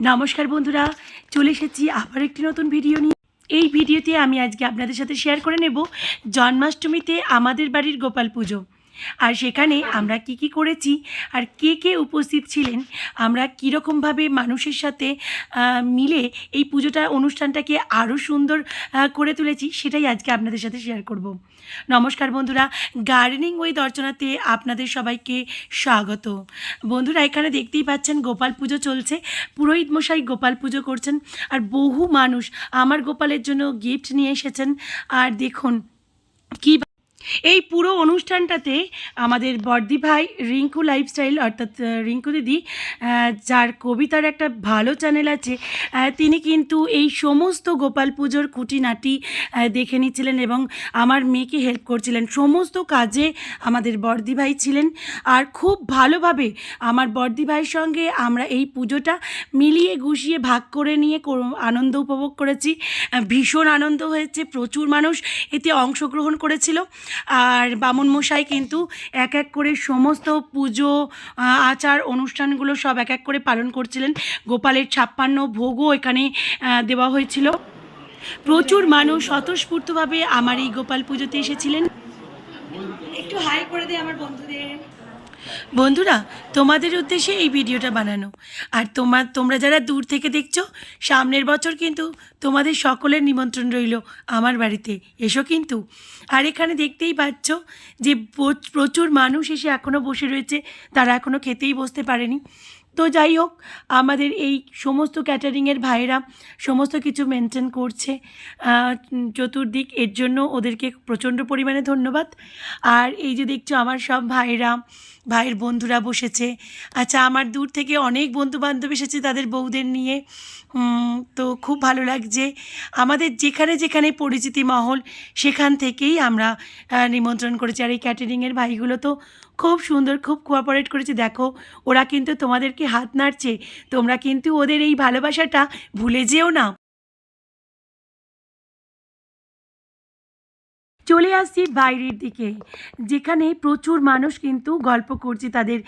নমস্কার বন্ধুরা, চলে এসেছি আবার একটি নতুন ভিডিও নিয়ে। এই ভিডিওতে আমি আজকে আপনাদের সাথে শেয়ার করে নেব জন্মাষ্টমীতে আমাদের বাড়ির গোপাল পুজো। আর সেখানে আমরা কি কি করেছি আর কে কে উপস্থিত ছিলেন আমরা কীরকমভাবে মানুষের সাথে মিলে এই পুজোটা অনুষ্ঠানটাকে আরও সুন্দর করে তুলেছি সেটাই আজকে আপনাদের সাথে শেয়ার করব। নমস্কার বন্ধুরা গার্ডেনিং ওই দর্শনাতে আপনাদের সবাইকে স্বাগত। বন্ধুরা এখানে দেখতেই পাচ্ছেন গোপাল পুজো চলছে পুরোহিত মশাই গোপাল পুজো করছেন আর বহু মানুষ আমার গোপালের জন্য গিফট নিয়ে এসেছেন। আর দেখুন কি এই পুরো অনুষ্ঠানটাতে আমাদের বর্দি ভাই রিঙ্কু লাইফস্টাইল অর্থাৎ রিঙ্কু দিদি যার কবিতার একটা ভালো চ্যানেল আছে তিনি কিন্তু এই সমস্ত গোপাল পুজোর খুঁটিনাটি দেখে নিচ্ছিলেন এবং আমার মেয়েকে হেল্প করছিলেন। সমস্ত কাজে আমাদের বর্দি ভাই ছিলেন আর খুব ভালোভাবে আমার বর্দি ভাইয়ের সঙ্গে আমরা এই পুজোটা মিলিয়ে গুছিয়ে ভাগ করে নিয়ে আনন্দ উপভোগ করেছি। ভীষণ আনন্দ হয়েছে, প্রচুর মানুষ এতে অংশগ্রহণ করেছিল। আর বামন মশাই কিন্তু এক এক করে সমস্ত পুজো আচার অনুষ্ঠানগুলো সব এক এক করে পালন করছিলেন। গোপালের ছাপ্পান্ন ভোগও এখানে দেওয়া হয়েছিল। প্রচুর মানুষ স্বতঃস্ফূর্তভাবে আমার এই গোপাল পুজোতে এসেছিলেন। একটু হাই করে দে আমার বন্ধুদের। বন্ধুরা, তোমাদের উদ্দেশ্যে এই ভিডিওটা বানানো। আর তোমার, তোমরা যারা দূর থেকে দেখছ, সামনের বছর কিন্তু তোমাদের সকলের নিমন্ত্রণ রইল আমার বাড়িতে। এসো কিন্তু। আর এখানে দেখতেই পাচ্ছ যে প্রচ- প্রচুর মানুষ এসে এখনও বসে রয়েছে। তারা এখনও খেতেই বসতে পারেনি। তো যাই হোক, আমাদের এই সমস্ত ক্যাটারিংয়ের ভাইয়েরা সমস্ত কিছু মেনটেন করছে। চতুর্দিক এর জন্য ওদেরকে প্রচণ্ড পরিমাণে ধন্যবাদ। আর এই যে দেখছ, আমার সব ভাইয়েরা, ভাইয়ের বন্ধুরা বসেছে। আচ্ছা আমার দূর থেকে অনেক বন্ধু বান্ধব এসেছে তাদের বউদের নিয়ে। তো খুব ভালো লাগছে। আমাদের যেখানে যেখানে পরিচিতি মহল, সেখান থেকেই আমরা নিমন্ত্রণ করেছি। আর এই ক্যাটারিংয়ের ভাইগুলো তো খুব সুন্দর, খুব কোঅপারেট করেছে। দেখো, ওরা কিন্তু তোমাদেরকে হাত নাড়ছে। তোমরা কিন্তু ওদের এই ভালোবাসাটা ভুলে যেও না। চলে আসছি বাইরের দিকে, যেখানে প্রচুর মানুষ কিন্তু গল্প করছে তাদের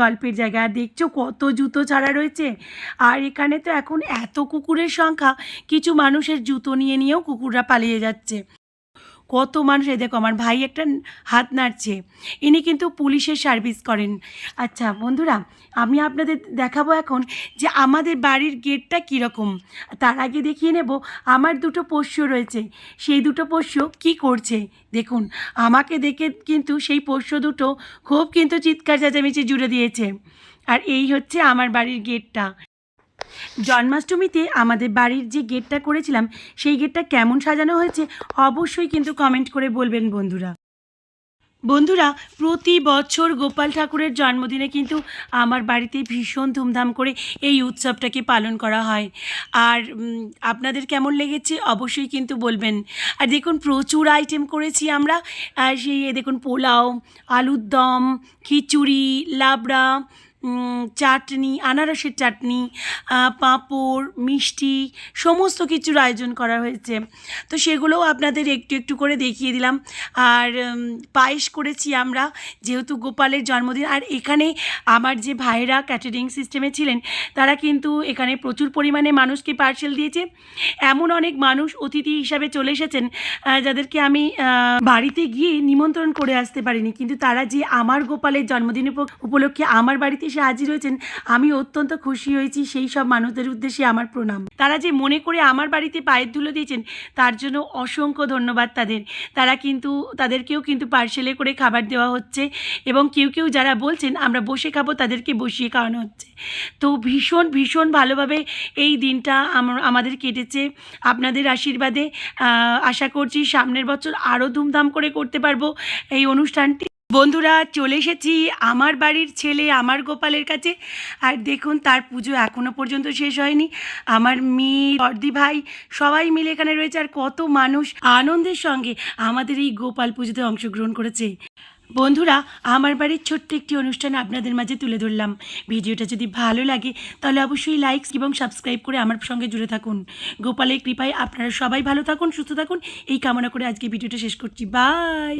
গল্পের জায়গা দেখছ কত জুতো ছাড়া রয়েছে। আর এখানে তো এখন এত কুকুরের সংখ্যা, কিছু মানুষের জুতো নিয়ে নিয়েও কুকুররা পালিয়ে যাচ্ছে। কত মানুষ, এই দেখো আমার ভাই একটা হাত নাড়ছে। ইনি কিন্তু পুলিশের সার্ভিস করেন। আচ্ছা বন্ধুরা, আমি আপনাদের দেখাবো এখন যে আমাদের বাড়ির গেটটা কীরকম। তার আগে দেখিয়ে নেব, আমার দুটো পোষ্য রয়েছে। সেই দুটো পোষ্য কি করছে? দেখুন, আমাকে দেখে কিন্তু সেই পোষ্য দুটো খুব কিন্তু চিৎকার চেঁচামেচি জুড়ে দিয়েছে। আর এই হচ্ছে আমার বাড়ির গেটটা। জন্মাষ্টমীতে আমাদের বাড়ির যে গেটটা করেছিলাম, সেই গেটটা কেমন সাজানো হয়েছে অবশ্যই কিন্তু কমেন্ট করে বলবেন বন্ধুরা। বন্ধুরা, প্রতি বছর গোপাল ঠাকুরের জন্মদিনে কিন্তু আমার বাড়িতে ভীষণ ধুমধাম করে এই উৎসবটাকে পালন করা হয়। আর আপনাদের কেমন লেগেছে অবশ্যই কিন্তু বলবেন। আর দেখুন, প্রচুর আইটেম করেছি আমরা। আর সেই দেখুন, পোলাও, আলুর দম, খিচুড়ি, লাবড়া চাটনি, আনারসের চাটনি পাঁপড়, মিষ্টি, সমস্ত কিছুর আয়োজন করা হয়েছে। তো সেগুলোও আপনাদের একটু একটু করে দেখিয়ে দিলাম। আর পায়েস করেছি আমরা, যেহেতু গোপালের জন্মদিন। আর এখানে আমার যে ভাইয়েরা ক্যাটারিং সিস্টেমে ছিলেন, তারা কিন্তু এখানে প্রচুর পরিমাণে মানুষকে পার্সেল দিয়েছে। এমন অনেক মানুষ অতিথি হিসাবে চলে এসেছেন যাদেরকে আমি বাড়িতে গিয়ে নিমন্ত্রণ করে আসতে পারিনি। কিন্তু তারা যে আমার গোপালের জন্মদিন উপলক্ষে আমার বাড়িতে এসে হাজির হয়েছেন, আমি অত্যন্ত খুশি হয়েছি সেই সব মানুষদের উদ্দেশ্যে আমার প্রণাম। তারা যে মনে করে আমার বাড়িতে পায়ের ধুলো দিয়েছেন, তার জন্য অসংখ্য ধন্যবাদ তাদের। তারা কিন্তু, তাদেরকেও কিন্তু পার্সেলে করে খাবার দেওয়া হচ্ছে এবং কেউ কেউ যারা বলছেন, আমরা বসে খাব, তাদেরকে বসিয়ে খাওয়ানো হচ্ছে। তো ভীষণ ভীষণ ভালোভাবে এই দিনটা আমাদের কেটেছে। আপনাদের আশীর্বাদে আশা করছি সামনের বছর আরও ধুমধাম করে করতে পারব এই অনুষ্ঠানটি। বন্ধুরা, চলে এসেছি আমার বাড়ির ছেলে আমার গোপালের কাছে। আর দেখুন, তার পুজো এখনও পর্যন্ত শেষ হয়নি। আমার মেয়ে, বর্দি ভাই, সবাই মিলে এখানে রয়েছে আর কত মানুষ আনন্দের সঙ্গে আমাদের এই গোপাল পুজোতে অংশগ্রহণ করেছে। বন্ধুরা, আমার বাড়ির ছোট্ট একটি অনুষ্ঠান আপনাদের মাঝে তুলে ধরলাম। ভিডিওটা যদি ভালো লাগে, তাহলে অবশ্যই লাইক এবং সাবস্ক্রাইব করে আমার সঙ্গে জুড়ে থাকুন। গোপালের কৃপায় আপনারা সবাই ভালো থাকুন, সুস্থ থাকুন। এই কামনা করে আজকে ভিডিওটা শেষ করছি। বাই